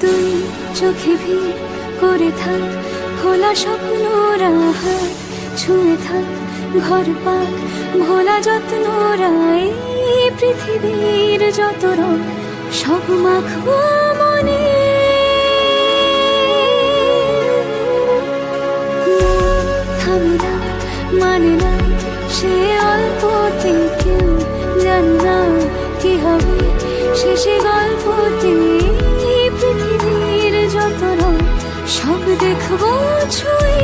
পৃথিবী করে থাক, খোলা স্বপ্নরা হাত ছুঁয়ে থাক, ঘর পাক, ভোলা যত্নরা এই পৃথিবীর যত রং, সব মাখবো মনে। থামে না মানে না, সে অল্পতে কেউ জানে না কি হবে, শেষে গল্পতে সব দেখব ছুঁয়ে